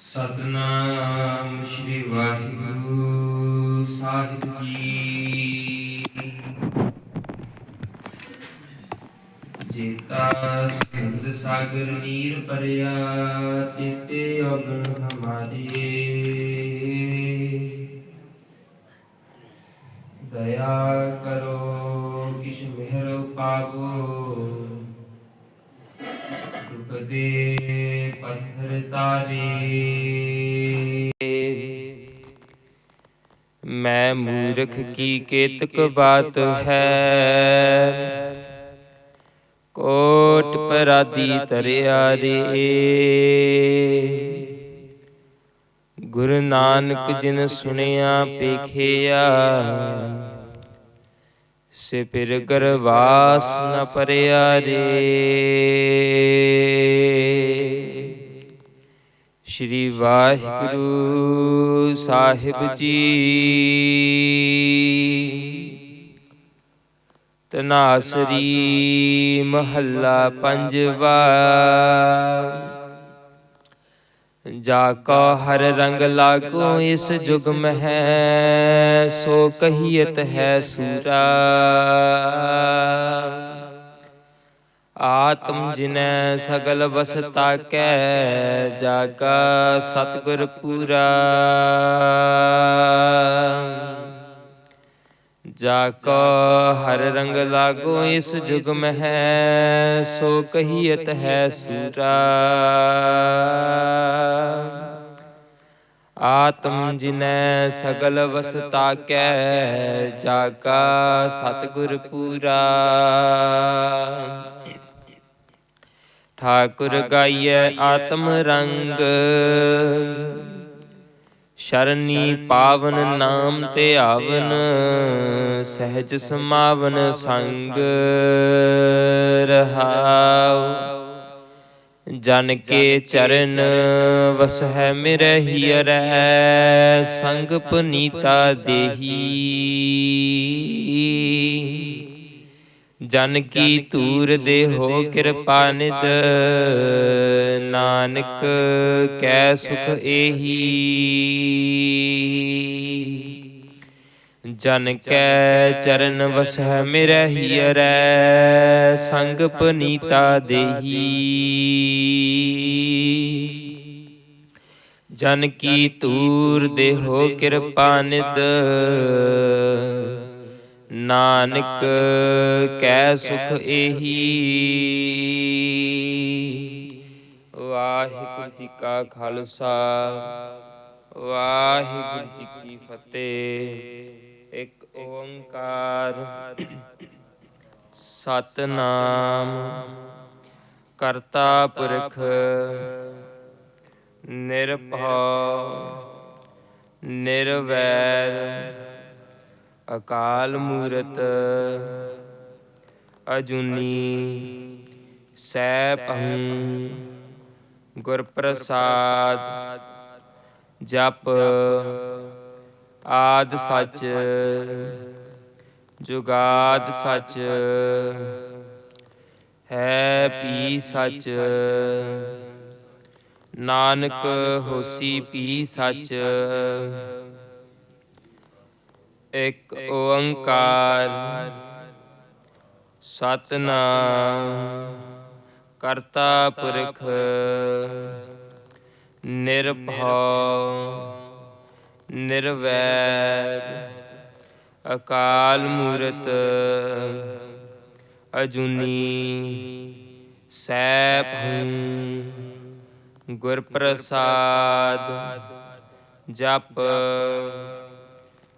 ਸਤਨਾਮ ਸ੍ਰੀ ਵਾਹਿਗੁਰੂ ਸਾਹਿਬ ਜੀ। ਜੀਤਾ ਸਿਧ ਸਾਗਰ ਨੀਰ ਪਰਿਆ ਤੇਤੇ ਅਗਨ ਹਮਾਰੇ ਦਇਆ ਕਰੋ, ਕਿਛ ਮਿਹਰ ਪਾਵੋ ਦੁਖ ਦੇ ਪੱਥਰ ਤਾਰੇ ਮੈਂ ਮੂਰਖ ਕੀ ਕੇਤਕ ਬਾਤ ਹੈ? ਕੋਟ ਪਰਾਦੀ ਤਰਿਆ ਰੇ। ਗੁਰੂ ਨਾਨਕ ਜਿਨ ਸੁਣਿਆ ਪੇਖਿਆ ਸੇ ਪਿਰ ਗਰਵਾਸ ਨ ਪਰਿਆ ਰੇ। ਸ਼੍ਰੀ ਵਾਹਿਗੁਰੂ ਸਾਹਿਬ ਜੀ। ਤਨਾਸਰੀ ਮਹੱਲਾ ਪੰਜਵਾ। ਜਾ ਕੋ ਹਰ ਰੰਗ ਲਾਗੋ ਇਸ ਜੁਗ ਮਹਿ, ਸੋ ਕਹੀਤ ਹੈ ਸੂਰਾ। ਆਤਮ ਜਿਨੈ ਸਗਲ ਵਸਤਾ ਕੈ ਜਾ ਕਾ ਸਤਿਗੁਰ ਪੂਰਾ। ਜਾ ਕੋ ਹਰ ਰੰਗ ਲਾਗੋ ਇਸ ਜੁਗ ਮਹਿ, ਸੋ ਕਹੀਤ ਹੈ ਸੂਰਾ। ਆਤਮ ਜਿਨੈ ਸਗਲ ਵਸਤਾ ਕੈ ਜਾ ਕਾ ਸਤਿਗੁਰ ਪੂਰਾ। ਠਾਕੁਰ ਗਾਈਐ ਆਤਮ ਰੰਗ। ਸ਼ਰਨੀ ਪਾਵਨ ਨਾਮ ਤੇ ਆਵਨ, ਸਹਿਜ ਸਮਾਵਨ ਸੰਗ ਰਹਾਉ। ਜਨ ਕੇ ਚਰਨ ਵਸਹਿ ਮਿਰਹਿ ਹੀਰੈ ਸੰਗ ਪੁਨੀਤਾ ਦੇਹੀ। ਜਨ ਕੀ ਧੂਰ ਦੇ ਹੋ ਕਿਰਪਾ ਨਿਦ ਨਾਨਕ ਕੈ ਸੁਖ ਏਹੀ? ਜਨ ਕੈ ਚਰਨ ਵਸਹਿ ਮਿਰਹਿ ਹੀਰੈ ਸੰਗ ਪਨੀਤਾ ਦੇਹੀ। ਜਨ ਕੀ ਧੂਰ ਦੇ ਹੋ ਕਿਰਪਾ ਨਿਦ ਨਾਨਕ ਕੈ ਸੁਖ ਏਹੀ ਵਾਹਿਗੁਰੂ ਜੀ ਕਾ ਖਾਲਸਾ। ਵਾਹਿਗੁਰੂ ਜੀ ਕੀ ਫਤਿਹ। ਇੱਕ ਓੰਕਾਰ। ਸਤਨਾਮ। ਕਰਤਾ ਪੁਰਖ। ਨਿਰਭਉ। ਨਿਰਵੈਰ। ਅਕਾਲ ਮੂਰਤ ਅਜੂਨੀ ਸੈਭੰ ਗੁਰ ਪ੍ਰਸਾਦ ਜਪ ਆਦ ਸੱਚ ਜੁਗਾਦ ਸੱਚ ਹੈ ਪੀ ਸੱਚ ਨਾਨਕ ਹੋਸੀ ਪੀ ਸੱਚ ਇੱਕ ਓੰਕਾਰ। ਸਤਨਾਮ। ਕਰਤਾ ਪੁਰਖ। ਨਿਰਭਉ। ਨਿਰਵੈਰ। ਅਕਾਲ ਮੂਰਤ। ਅਜੂਨੀ। ਸੈਭੰ ਗੁਰ ਪ੍ਰਸਾਦ ਜਪ।